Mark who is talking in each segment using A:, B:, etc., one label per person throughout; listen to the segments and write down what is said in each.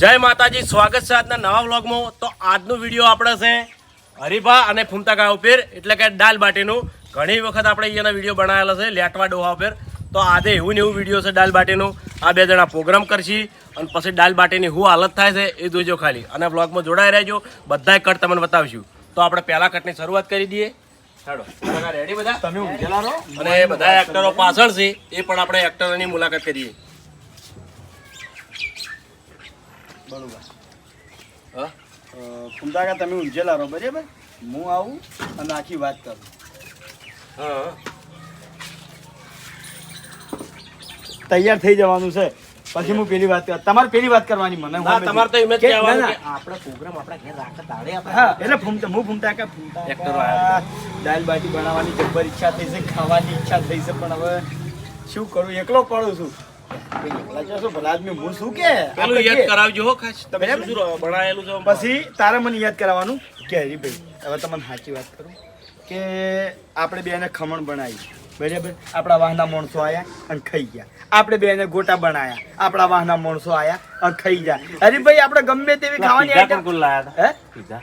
A: જય માતાજી સ્વાગત છે આજના નવા વ્લોગમાં. તો આજનો વીડિયો આપણે છે હરીફા અને ફૂમતાકા ઉપર એટલે કે દાલ બાટીનું. ઘણી વખત આપણે અહીંયાના વીડિયો બનાવેલા છે લેટવા ડોહા ઉપર. તો આજે એવું ને એવું વીડિયો છે દાલ બાટીનું. આ બે જણા પ્રોગ્રામ કરશી અને પછી દાલ બાટીની શું હાલત થાય છે એ જોઈજો ખાલી. અને વ્લોગમાં જોડાઈ રહેજો બધા કટ તમને બતાવશું. તો આપણે પહેલા કટની શરૂઆત કરી દઈએ. રેડી બધા?
B: તમે
A: અને બધા એક્ટરો પાછળ છે એ પણ આપણે એક્ટરોની મુલાકાત કરીએ.
B: બરોબર.
A: હા?
B: તમે ઊંઘેલા રહો બરાબર? હું આવું અને આખી વાત કરું.
A: હા.
B: તૈયાર થઈ જવાનું છે. પછી હું પેલી વાત તમારે પેલી વાત કરવાની મને
A: ના તમારે તો એમ જ કહેવાનું કે
B: ના.
A: પ્રોગ્રામ આપણા ઘેર રાખે તાળે આપણે
B: હા એટલે ફૂમતા હું ફૂમતાકા ફૂમતાકા
A: એક્ટરો આયા.
B: દાલ બાટી બનાવવાની જબ્બર ઈચ્છા થઈ છે ખાવાની ઈચ્છા થઈ છે પણ હવે શું કરું? એકલો પડું છું. કોઈ એકલા જશો ભલા આદમી હું શું કે
A: પેલું
B: આપણે
A: યાદ
B: કે?
A: કરાવજો હો ખાસ. તમે
B: બરાબર?
A: શું શું બનાયેલું છે
B: પછી તારે મને યાદ કરાવવાનું. કે હરીભાઈ હવે તમને સાચી વાત કરું. કે આપણે બેને ખમણ બનાવી. બરાબર? આપણા વાહના માણસો આવ્યા અને ખાઈ ગયા. આપણે બેને ગોટા બનાયા. આપણા વાહના માણસો આયા અને ખાઈ ગયા. હરીભાઈ આપણે ગમે તેવી ખાવાની
A: આઈટમ
B: હે?
A: પીઝા.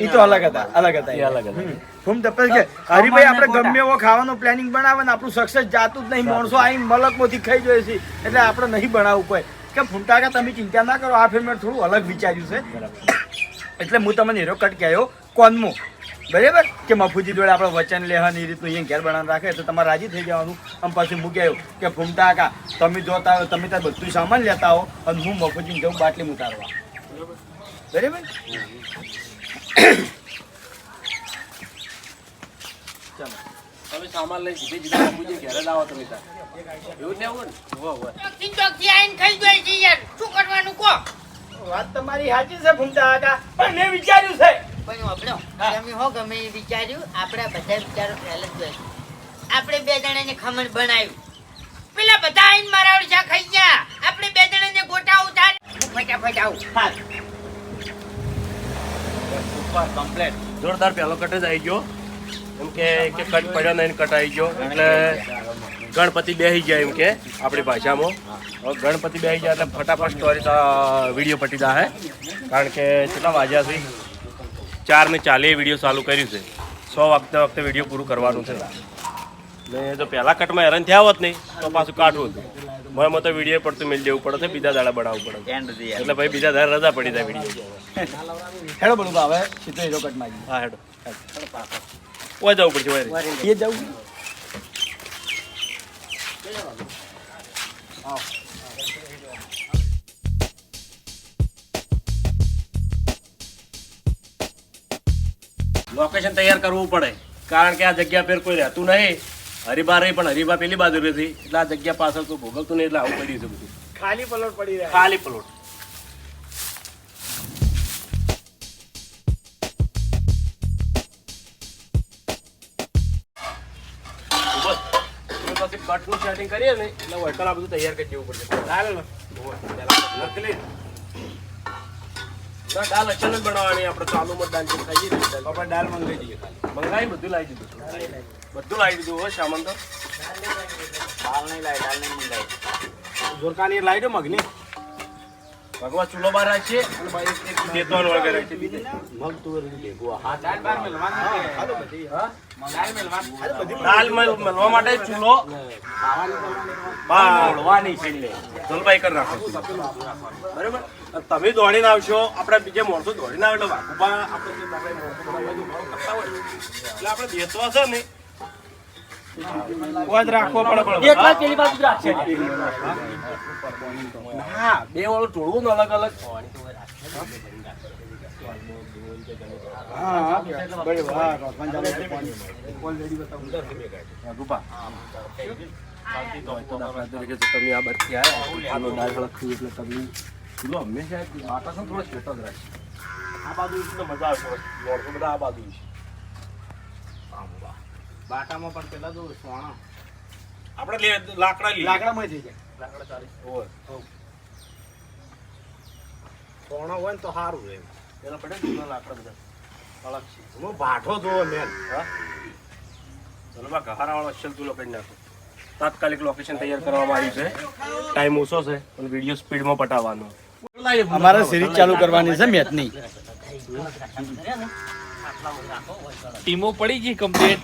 B: એ તો અલગ હતા અલગ હતા.
A: એ અલગ હતા.
B: ફૂમ તો કે હરીભાઈ આપણે ગમે એવો ખાવાનો પ્લાનિંગ બનાવે ને આપણું સક્સેસ જાતું જ નહીં. માણસો આવીને મલકમાંથી ખાઈ જોઈએ છે. એટલે આપણે નહીં બનાવવું કોઈ. કે ફૂમટાકા તમે ચિંતા ના કરો આ ફિલ્મ થોડું અલગ વિચાર્યું છે. એટલે હું તમને હીરો કટ કહેયો કોનમો. બરાબર? કે મફુજી જોડે આપણે વચન લેહન એ રીતનું અહીંયા ઘેર બનાવીને રાખે તો તમારે રાજી થઈ જવાનું. અને પછી મૂકી કહ્યું કે ફૂમતા કાકા તમે જોતા હો તમે ત્યાં બધું સામાન લેતા આવો અને હું મફુજીને જઉં બાટલી ઉતારવા બરાબર.
A: સામાન લઈ સીધી સીધા બાપુજી ઘરે જ તમે તાર. એવું ને આવું ને? હોવે, હોવે.
C: ચિંતકથી આઈને ખાઈ જાય છે યાર. શું કરવાનું કો
B: વાત તમારી સાચી છે ભૂમતા કાકા. પણ મેં વિચાર્યું છે.
C: પણ આપણો તમે હો ગમે એ વિચાર્યું આપણા બધા વિચારો પહેલા જ આપણે બે જણાને ખમણ બનાવ્યું. પેલા બધા આઈન મારા ઓળશા ખાઈ ગયા. આપણે બે જણાને ગોટા ઉતાર. હું ફટાફટ આવું.
A: કમ્પ્લેટ જોરદાર પેલો કટ જ આવી ગયો. એમ કે કે કટ પડ્યો નહીં કટ આવી ગયો. એટલે ગણપતિ બેસી ગયા એમ કે આપણી ભાષામાં. ગણપતિ બેસી ગયા એટલે ફટાફટ સ્ટોરી વીડિયો પટી જાય કારણ કે કેટલા વાગ્યા છે? ચાર ને ચાલે વીડિયો ચાલુ કર્યું છે. સો વખતે વખતે વીડિયો પૂરું કરવાનું છે. ને જો પહેલા કટમાં હેરાન થયા હોત નહીં તો પાછું કાઢવું હતું. મને તો વીડિયો પડતું મિલ દેવું પડે છે બીજા દાડા બનાવવું પડે એટલે ભાઈ બીજા દાડા રજા પડી જાય વીડિયો
B: હેડો બોલું આવે સીધો હીરો કટમાં
A: હા હેડો. ઓય જવું પડશે ઓય.
B: એ જવું?
A: લોકેશન તૈયાર કરવું પડે. કારણ કે આ જગ્યા પર કોઈ રહેતું નહીં. હરિભા રહી પણ હરિભા પેલી બાજુ રહેતી એટલે આ જગ્યા પાછળ તો ભોગવતું નહીં એટલે આવું પડ્યું છે બધું.
B: ખાલી પલોટ પડી
A: ખાલી પ્લોટ. કટનું સેટિંગ કરીએ ને એટલે વળકર આ બધું તૈયાર કરી દેવું પડશે. ચાલે ને નકલી દાલ અચાનક બનાવવાની આપણે ચાલુમાં દાલ જેમ ખાઈએ જઈએ.
B: બાપા દાળ મંગાઈ દઈએ
A: મંગાવી બધું લાવી દીધું. બધું લાવી દીધું હો સામાન તો.
B: જોરકાની લાવી દો મગની.
A: ભગવાન ચૂલો બહાર રાખશે
B: મગ તુવેર ભેગું
A: દાલ મળવા માટે ચૂલો. બાળવાની છે એટલે. જલભાઈ કરી નાખો. બરાબર? તમે દોડીને આવશો. આપણે બીજે માણસો દોડીને આવે એટલે વાઘુબા આપણે એટલે આપણે દેતવા છે ને
B: રાખવો પડે.
A: એકલા જ પેલી બાજુ રાખશે. હા. બે વાળું ટોળવું ને અલગ અલગ. તમે આ બધી આવ્યા આનો દાળ એટલે તમે હંમેશા ને થોડો સ્વેટ જ રાખશે આ બાજુ મજા આવશે. બધા આ બાજુ છે.
D: બાટામાં પણ પેલા જો સોણા.
A: આપણે લે લાકડા લઈએ.
B: લાકડામાં થઈ જાય.
A: લાકડા ચાલીસ. હોય
D: સોણા હોય ને તો સારું રહે.
A: પેલા પડે જૂના લાકડા બધા. અલગ છે.
D: હું બાઠો જોવો મેન.
A: હા? ચલો બા ગહારાવાળો અસલ ચૂલો કરી નાખો. તાત્કાલિક લોકેશન તૈયાર કરવામાં આવ્યું છે. ટાઈમ ઓછો છે પણ વીડિયો સ્પીડમાં પટાવવાનો.
B: અમારે સિરીઝ ચાલુ કરવાની છે મેચની
E: ટીમો પડી ગઈ કમ્પ્લીટ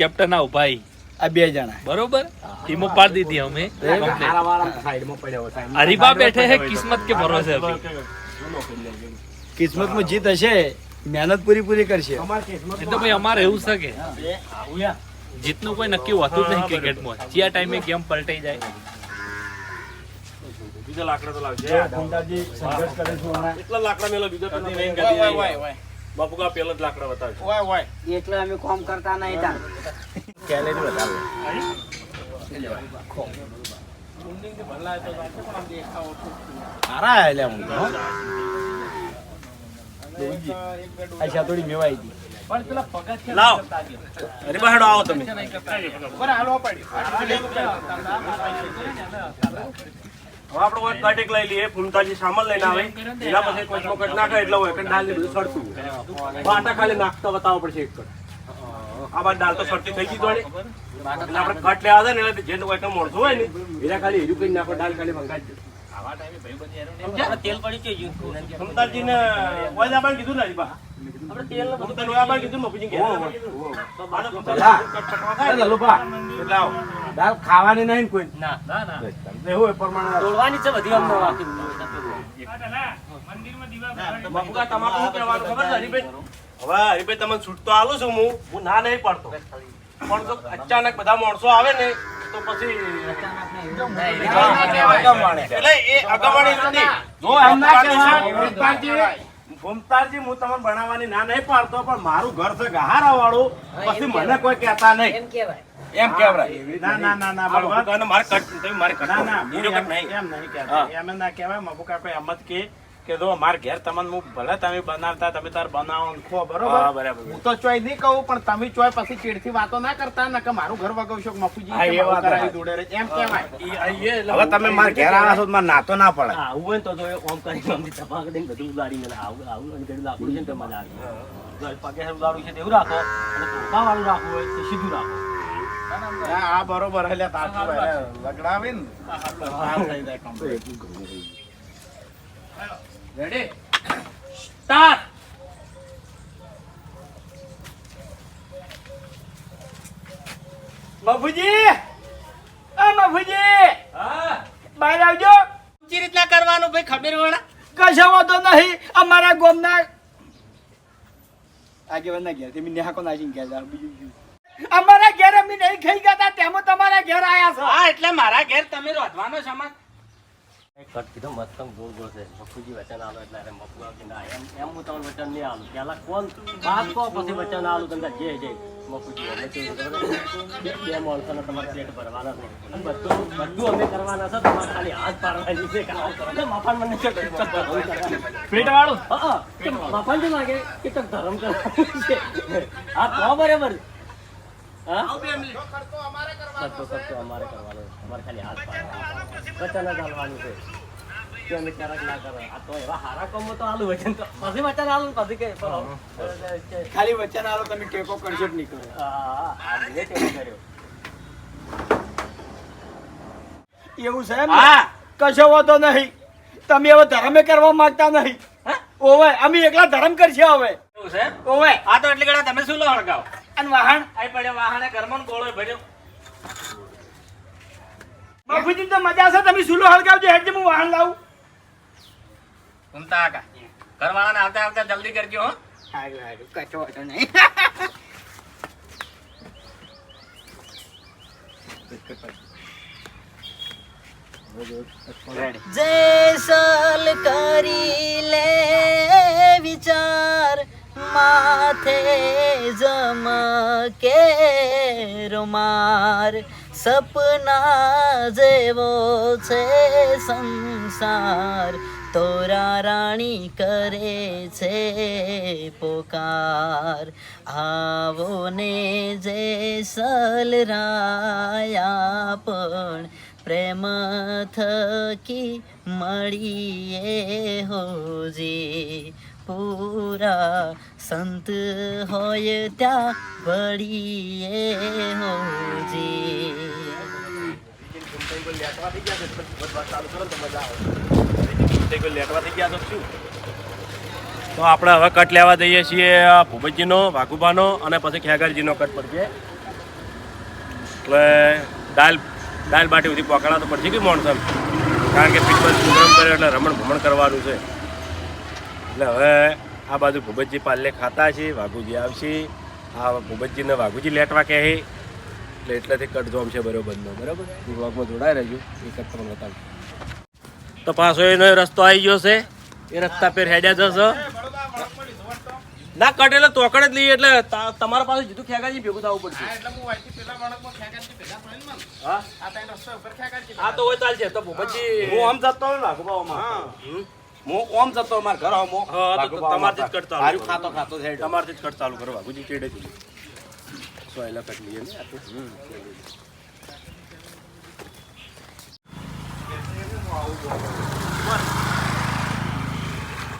E: કેપ્ટન આવ ભાઈ.
B: આ બે જણા.
E: બરોબર? ટીમો પાડી દીધી અમે. હરીબા બેઠે હે કિસ્મત કે ભરોસે અભી
B: કિસ્મતમાં જીત હશે મહેનત પૂરી પૂરી કરશે.
E: એ તો ભાઈ અમારે એવું છે કે જીતનું કોઈ નક્કી હોતું જ નહીં ક્રિકેટમાં. જ્યાં ટાઈમે ગેમ પલટાઈ જાય.
A: બીજા લાકડા તો લાવજે.
B: સંઘર્ષ કરે છે
A: એટલા લાકડા મેલો? બીજો તો નહીં.
D: ઓય,
A: પેલા જ લાકડા બતાવજો
D: ઓય, ઓય.
C: એટલે અમે કોમ કરતા નહીં તા
B: કેલેરી વધારે. સારા આયેલા હું તો, હો. આ મેવાઈ હતી.
A: લાવ અરે બહાડો આવો તમે
D: બરાબર, હાલો પડ્યું.
A: હવે આપણે કોઈ કટેક લઈ લઈએ. ફૂમતાજી સામાન લઈને આવે. એના પછી કોઈ ચોકટ નાખે એટલે હોય કે દાલ ને બધું સડતું. વાટા ખાલી નાખતા બતાવો પડશે એક કટ આ બાદ દાલ તો સડતી થઈ ગઈ દોડી એટલે આપણે કટ લેવા દે ને એટલે જે કોઈ તો મોડતું હોય ને એના ખાલી હીરું કરી નાખો દાલ ખાલી મંગાવી દે. તેલ પડી ગયું કીધું ને ઓય કીધું
B: દાળ ખાવાની નહીં કોઈ.
E: ના ના ના.
B: એવું એ પ્રમાણે.
A: બાપુકા તમારે શું કહેવાનું ખબર છે? હરીભાઈ? હવે હરીભાઈ તમને છૂટ તો આલું છું હું. હું ના નહીં પાડતો. પણ જો અચાનક બધા માણસો આવે ને તો પછી એટલે એ અગમણી નથી.
B: જો કહેવાય.
D: ભૂમતાજી, હું તમને ભણાવવાની ના નહીં પાડતો પણ મારું ઘર છે ગહારા વાળું પછી મને કોઈ કહેતા નહીં.
C: એમ કેવાય
B: એમ કેવરાય.
D: ના ના ના ના બરોબર.
A: મારે કટ તમે મારે કટ
D: ના ના
A: નીરો કટ નહીં.
D: એમ નહીં કહેતા. એમ ના કહેવાય મબુ કાકો એમ જ કે કે જો માર ઘેર તમને હું ભલે તમે બનાવતા તમે તાર બનાવો ખો બરોબર?
A: બરાબર.
D: હું તો ચોય નહીં કહું પણ તમે ચોય પછી ચીડથી વાતો ના કરતા ને કે મારું ઘર વગાવશો મફુજી
B: એ વાત
D: કરાવી દોડે રે. એમ
A: એટલે
D: હવે તમે માર ઘેર આવ્યા છો માર નાતો ના પડે.
F: આવું હોય ને તો જો ઓમ કરીને આમથી ધપાક દઈને બધું ઉડાડીને આવું આવું અને પેલું લાકડું છે ને તો મજા આવે. જો પગે ઉડાડું છે તેવું રાખો. અને ટોપા વાળું રાખવું હોય તો સીધું રાખો.
D: આ બરોબર એટલે તાતું લગડાવી ને સારું થઈ જાય complete.
E: રેડી સ્ટાર્ટ
B: બાપુજી! આ બાપુજી!
E: હા?
B: બહાર આવજો.
C: કેવી રીતના કરવાનું ભાઈ ખબર વળા
B: કશો વાંધો નહીં અમારા ગામના આગેવાનના ઘેરથી નેહાકો નાખીને ગયા બીજું? અમારા ઘેર અમે નહીં ખાઈ ગયા હતા તેમાં તમારા ઘેર આયા છો.
C: હા એટલે મારા ઘેર તમે રોધવાનો સમાજ
F: કટ કીધો મસ્ત ગોળ ગોળ છે. મફુજી વચન આલો એટલે અરે મફુ આવતી ના એમ એમ હું તમને વચન નહીં આલું. પેલા કોણ વાત કહો પછી વચન આલું તમને જે જે મફુજી અમે કેવું ખબર છે? બે બે માણસોને તમારે પેટ ભરવાના છે. અને બધું બધું અમે કરવાના છે તમારે ખાલી હાથ પાડવાની છે કરો. મફાન મને છે.
E: પેટ વાળું?
F: હા. મફાન શું લાગે કે તો ધર્મ કરવાનું છે. હા તો બરાબર. ખર્ચો અમારે કરવાનો છે. અમારે ખાલી હાથ વચન જ આલવાનું છે. કે ક્યારેક ના કરો? આ તો એવા હારા કામો તો આલુ વચન તો પછી વચન આલુ પછી કે
B: ખાલી વચન આલો તમે ટેકો કરશો જ નહીં કરો.
F: હા મેં કર્યો.
B: એવું છે એમ
C: હા.
B: કશો વાંધો નહીં. તમે હવે ધર્મે કરવા માંગતા નહીં. ઓવે અમે એકલા ધર્મ કરશે હવે.
C: એવું છે
B: ઓવે.
C: આ તો એટલે ગળા તમે શું લો હળગાવ?
B: અને વાહણ
C: આઈ પડ્યો વાહણે ઘરમાં ગોળો ભર્યો.
B: બાપુજી તો મજા છે તમે સુલો હળગાવજો હેડજે હું વાહણ લાવું.
C: ઘૂમતા આકા ઘરવાળાને આવતા આવતા જલ્દી કરજો હો.
B: હારું હારું કશો વાંધો નહીં.
G: જેસલ કરી લે વિચાર. માથે જમકે રૂમાર સપના જેવો છે સંસાર. તોરા રાણી કરે છે પોકાર. આવો ને જે સલરાયા પણ પ્રેમ થકી મળીએ હોજી. પૂરા સંત હોય ત્યાં વળીએ હોજી
A: તો આપણે હવે કટ લેવા જઈએ છીએ ભૂપતજીનો વાઘુબાનો અને પછી ખેગરજીનો કટ પડશે એટલે દાલ દાલ બાટી સુધી પકડા તો પડશે કે મોણસમ? કારણ કે પિત્તર પ્રોગ્રામ કર્યો એટલે રમણ ભમણ કરવાનું છે. એટલે હવે આ બાજુ ભૂપતજી પાલ્લે ખાતા છે વાઘુજી આવશે. આ ભૂપતજીને વાઘુજી લેટવા કહે એટલે એટલેથી કટ જોમ છે બરોબરનો બરાબર? વ્લોગમાં જોડાઈ રહેજો એ કટ તમને બતાવું. તો પાછો એનો રસ્તો આવી ગયો છે. એ રસ્તા પર હેડ્યા જશો. ના કટ એટલે તોકડ જ લઈએ એટલે તમારા પાસે જીતું ખેગાજી ભેગું થવું પડશે. હા હા તો હોય ચાલશે. તો ભૂપતજી
D: હું. આમ જતો હોય વાઘુબાઓમાં.
A: હમ?
D: હું ઓમ જતો હોય ઘર આવો
A: હા, તો તમારથી જ કટ ચાલુ
D: હારું
A: કરો.
D: ખાતો ખાતો છે
A: તમારથી જ કટ ચાલુ ચેડે લઈએ ને આ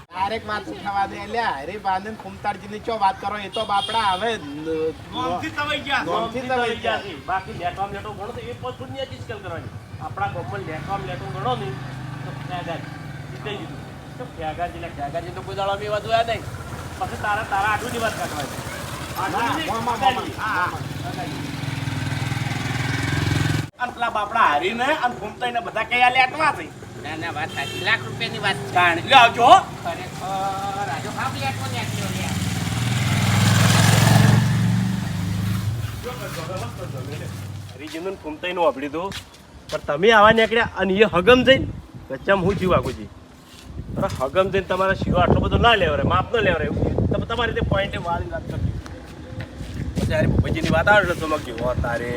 H: ડાયરેક્ટ વાત ઉઠાવા દે. લ્યા અરે બાંધન ખુમતારજી ની ચો વાત કરો એ તો બાપડા હવે
A: નોમથી તવાઈ ગયા.
H: નોમથી
A: નોમથી
H: તવાઈ
A: તવાઈ ગયા. છે. બાકી લેટવામ લેટો ગણો તો એ ની જ કરવાની. આપણા ગામમાં લેટવામ લેટો ગણો ને તો ફ્યાગાર જીતે જીધું ફ્યાગાર એટલે ફ્યાગાર તો કોઈ દાડો અમે એવા જોયા નહીં. પછી તારા તારા આટલું ની વાત કાઢવાની આટલું ની કાઢી.
D: અને પેલા બાપડા હારીને અને ઘૂમતાઈને બધા કયા લેટવા છે?
C: ના ના વાત સાચી. લાખ રૂપિયાની વાત છે.
D: લે આવજો હો.
C: ખરેખર રાજુ ખાપ લેટવો ને આટલો લે
A: હરિજીનું ફૂમતાઈનું વાપરી દો. પણ તમે આવા નીકળ્યા અને એ હગમ જઈને કચ્ચામાં હું જીવ આગુજી અરે હગમ જઈને તમારા શિવો આટલો બધો ના લેવરે માપ ન લેવરે એવું. તમે તમારી રીતે પોઈન્ટે વાળી વાત કરજો ત્યારે યાર ભૂપતજીની વાત આવે એટલે સમજજો હો તારે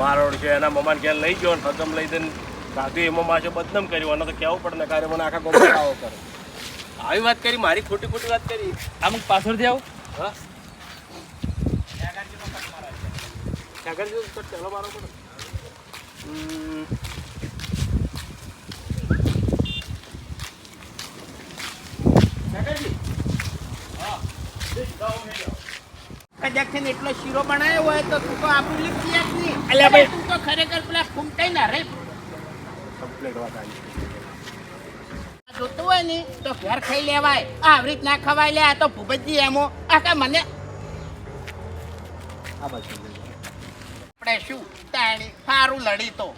A: મારોડ છે એના મમાન ક્યાં લઈ ગયો ને હગમ લઈ દઈને કાઢ્યું એમાં માછો બદનામ કર્યો. અને તો કહેવું પડે ને કારે મને આખા ગોમ આવો કરે. આવી વાત કરી મારી ખોટી ખોટી વાત કરી.
E: આમ પાછળથી આવું.
A: હા? ચાલો મારો. પડે. હમ.
H: કદાચ એટલો શીરો બનાવ્યો હોય તો તું તો આપણું લીધી જ નહીં.
A: અલ્યા ભાઈ.
H: તું તો ખરેખર પેલા ખુમતાઈ ના રે.
A: કમ્પ્લેટ વાત આવી.
H: જોતું હોય ને તો ઘેર ખાઈ લેવાય. આ આવી રીત ના ખવાય લે આ તો ભૂપતજી એમો. આ કા મને?
A: આ બાજુ
H: આપણે શું? તાણી સારું લડી તો.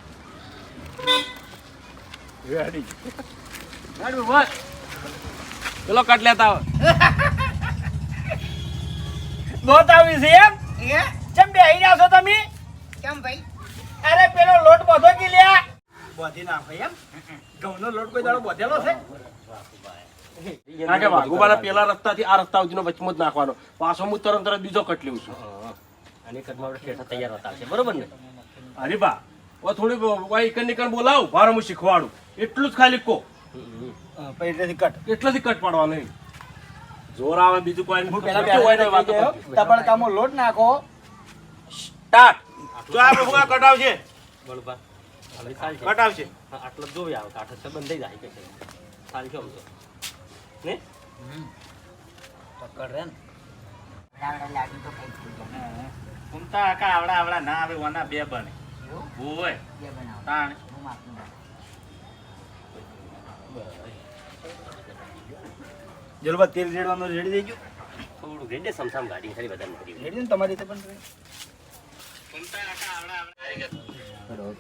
A: રેડી રેડી બસ પેલો કટ લેતા આવો.
B: નોટ આવી છે એમ?
H: કેમ
B: બે બેહી રહ્યા છો તમે?
H: કેમ ભાઈ?
B: અરે પેલો લોટ બધો કી લ્યા? બોધી નાખો એમ? ઘઉંનો લોટ કોઈ દાડો બોધેલો છે?
A: કારણ કે વાઘુબાના પેલા રસ્તાથી આ રસ્તા સુધીનો વચમાં જ નાખવાનો. પાછો હું તરત તરત બીજો કટ લેવું છું.
F: અને કટમાં આપણે ઠેઠા તૈયાર હતા છે બરોબર ને?
A: અરે ઓ થોડી વાઈ કન નીકળ બોલાવ ભાર હું શીખવાડું. એટલું જ ખાલી કો
B: કટ
A: એટલેથી કટ પાડવાનો જોર આવે બીજું કોઈ
B: હું પેલા. તબડકામાં લોટ નાખો.
A: સ્ટાર્ટ. જો આપણે હું કટ આવશે
F: બળબા હવે ચાલશે
A: કટ આવશે
F: હા, આટલો જ આવે કાંઠો બંધ જાય કે કેમ ને?
D: આકા આવડા આવડા ના આવે ઓના બે બને. ઓય
C: બે બનાવો.
D: તાણ.
C: હું માપનું બનાવું.
B: જલવા તેલ રેડવાનું રેડી દેજો
F: થોડું રેડે સમસામ ગાડી ખાલી બધા નથી
B: રેડી ને તમારી રીતે પણ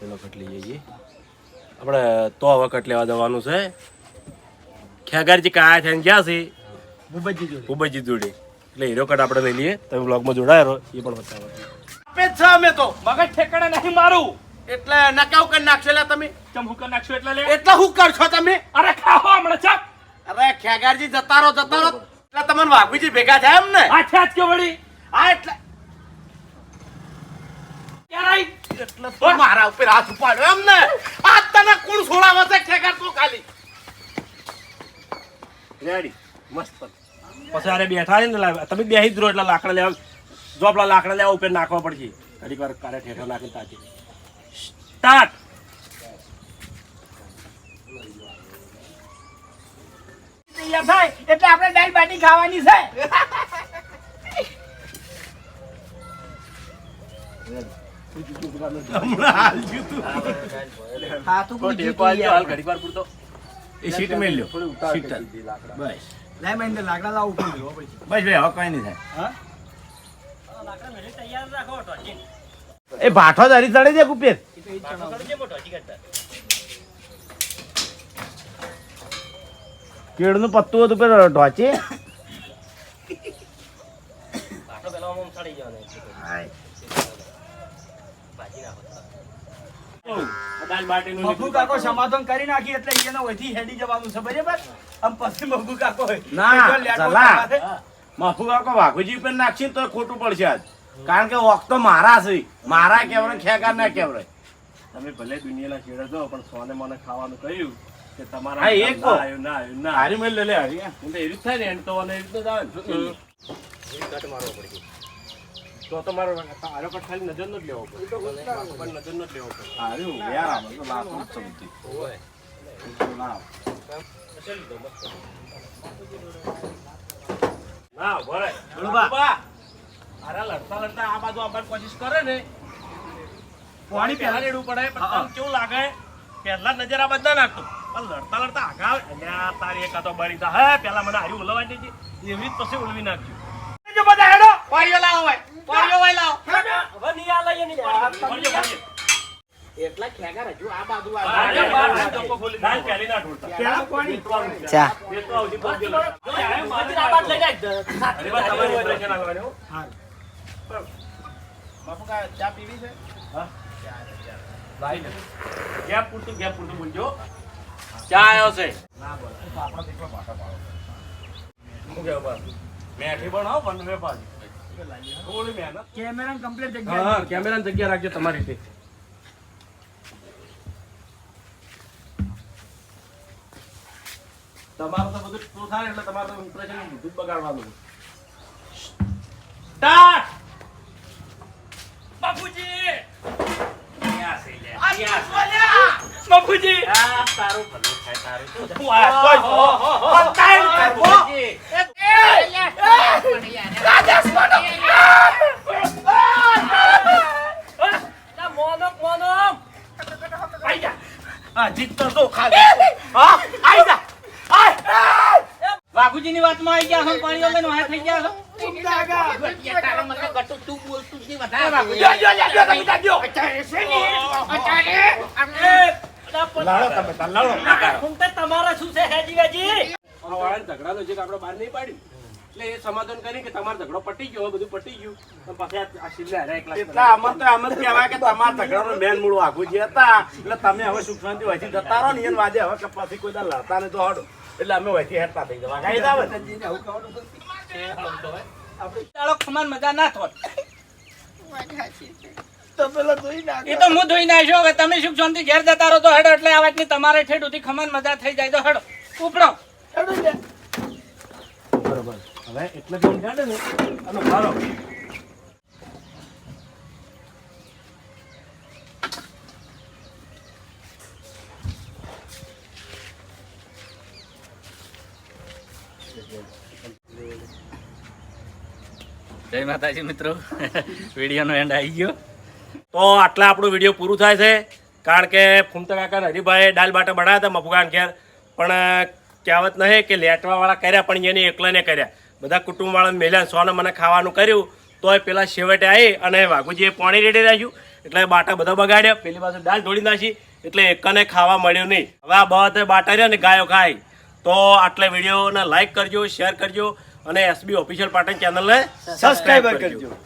A: પેલો કટ લઈ જઈએ આપણે તો વખત કટ લેવા જવાનું છે. ખેગારજી કાયા થઈને ગયા છે?
B: ભૂપતજી જોડે.
A: ભૂપતજી જોડે. એટલે હીરો કટ આપણે લઈ લઈએ. તમે બ્લોગમાં જોડાયો એ પણ બતાવો.
D: આપે છે અમે તો.
E: મગજ ઠેકાણે નહીં મારું.
D: એટલે નકાવ કરી નાખશો લે તમે.
E: ચમ હું કરી નાખશું એટલે લે?
D: એટલે હું કરશો તમે?
E: અરે ખાઓ હમણાં ચાપ
D: અરે ખેગારજી જતા રહો જતા રહો એટલે તમને વાઘુજી ભેગા થાય એમ ને
E: આ છાત કે વળી?
D: આ એટલે એટલે મારા ઉપર હાથ ઉપાડ્યો એમ ને આ તને કુણ છોડાવે છે ખેગાર તું ખાલી.
A: રેડી મસ્ત. પછી અરે બેઠા ને લા- તમે બેસી જ રહો એટલે લાકડા લેવા જો આપણા લાકડા લેવા ઉપર નાખવા પડશે. ઘડીક વાર કારે ઠેઠા નાખીને તાજી. સ્ટાર્ટ
B: તૈયાર થાય એટલે આપણે દાલ બાટી ખાવાની છે. લાકડા. લાવું
D: બસ ભાઈ હવે કઈ નહીં થાય. એ ભાઠો ધરી ચડે છે કુપેર. કેળનું પત્તું હતું પેલો ઢોચી.
B: સમાધાન કરી નાખી એટલે એને વધી હેડી જવાનું છે બરાબર? આમ પછી મફુ કાકો
D: ના. મફુ કાકો વાઘુજી પર નાખશે તો ખોટું પડશે આજ. કારણ કે વખત મારા છે. મારા કેવરે ખેકાર ના કેવરે.
A: તમે ભલે દુનિયાના છેડે છો પણ સોને મને ખાવાનું કહ્યું કે તમારા
D: એક
A: આવ્યું, ના આવ્યું, ના.
D: હારી મેલ લે લે હારી
A: હું. તો એવી જ થાય ને એમ તો અને એવી રીતે જ આવે. તો તમારો આરો ખાલી નજર નો જ લેવો પડે. બાકી નજર નો જ લેવો પડે.
D: હારી હું યાર આમાં તો.
A: ના. બા લડતા લડતા આ બાજુ આપવાની કોશિશ કરે ને.
B: પાણી
A: પહેલા રેડવું પડે પણ તમને કેવું લાગે? પહેલા નજર આ બધા નાખતો. પણ લડતા લડતા આગા આવે. અલ્યા તારી એક તો બરી તા હે પહેલા મને હારી ઉલવાઈ દીધી એવી જ પછી ઉલવી નાખજો.
B: જો બધા હેડો.
C: પાડ્યો લાવો ભાઈ. પાડ્યો ભાઈ લાવો.
F: હવે નહીં આ લઈએ નહીં.
H: એટલા આ બાજુ
A: પહેલી ના ઢોળતા.
B: પાણી.
G: ચા.
F: આ બાદ લઈ જાય.
A: અરે બા, તમારે હો.
H: બાપુ કા ચા પીવી છે?
A: ગેપ પૂરતું ગેપ પૂરતું બોલજો ચા આવ્યો છે? શું કહેવું બા? મેઠી બનાવો પણ તમે પાછી. થોડી મહેનત.
B: કેમેરા કમ્પ્લીટ જગ્યા
A: હા, કેમેરાની જગ્યા રાખજો તમારી રીતે. તમારું તો બધું પૂરું થાય એટલે તમારે તો impression બધું બગાડવાનું સ્ટાર્ટ! બાપુજી? બાપુજી આ તારું ભલું થાય તારું હું આ
F: મોનો, મોનો.
A: આઈ જા. હા, જીત તો જો ખાલી. હા, આઈ જા.
H: વાઘુજીની વાતમાં આવી ગયા છો પાણી લઈને વાયા થઈ ગયા છો
C: તારો મતલબ ગટુ તું બોલતું જ નહીં વધારે
B: જો જો જો જો તમે
D: લાડો તમે તાર લાડો
F: ફૂમતા તમારા શું છે હેજી વેજી
A: આ વાળાને ઝઘડાનો છે કે આપણે બહાર નહીં પાડ્યું એટલે એ સમાધાન કરી કે તમારો ઝઘડો પટી ગયો બધું પટી ગયું પણ પછી આ- શિવલે હારે એકલા
D: એટલા અમર તો એમ જ કહેવાય કે તમારા ઝઘડાનો મેન મૂળ વાઘુજી હતા એટલે તમે હવે સુખ શાંતિ વહીથી જતા રહો ને એને વાજે હવે કે પછી કોઈ દાડો લડતા નહીં તો હડો એટલે અમે વહીથી હેરતા થઈ જવા ગાઈ દાવે
H: ચાલો ખમાન મજા ના થોત
B: તો પેલા જોઈ નાખો.
H: એ તો હું ધોઈ નાખ્યો. હવે તમે સુખ શાંતિ ઘેર જતા રહો તો હેડો એટલે આ વાતની તમારે ઠેઠ સુધી ખમાન મજા થઈ જાય તો હેડો. ઉપડો.
B: હેડો લે.
A: બરોબર. હવે એટલે ગમ કાઢે ને. આનો મારો
E: જય માતાજી મિત્રો. વિડીયોનો એન્ડ આવી ગયો.
A: તો આટલા આપણું વીડિયો પૂરું થાય છે. કારણ કે ફૂમતા કાકા હરિભાઈ દાલ બાટા બનાવ્યા હતા મફુગાન ઘેર. પણ કહેવત નહીં કે લેટવાવાળા કર્યા, પણ એને એકલાને કર્યા. બધા કુટુંબવાળાને મેલ્યા સોને મને ખાવાનું કર્યું. તોય પેલા છેવટે આવી અને વાઘુજીએ પાણી રેડી રાખ્યું. એટલે બાટા બધા બગાડ્યા. પેલી બાજુ દાલ ઢોળી નાખી. એટલે એકને ખાવા મળ્યું નહીં. હવે આ બધા બાટા રહ્યા ને ગાયો ખાય. તો આટલા વિડીયોને લાઈક કરજો શેર કરજો અને એસબી ઓફિશિયલ પાટણ ચેનલને
B: સબસ્ક્રાઇબર કરજો.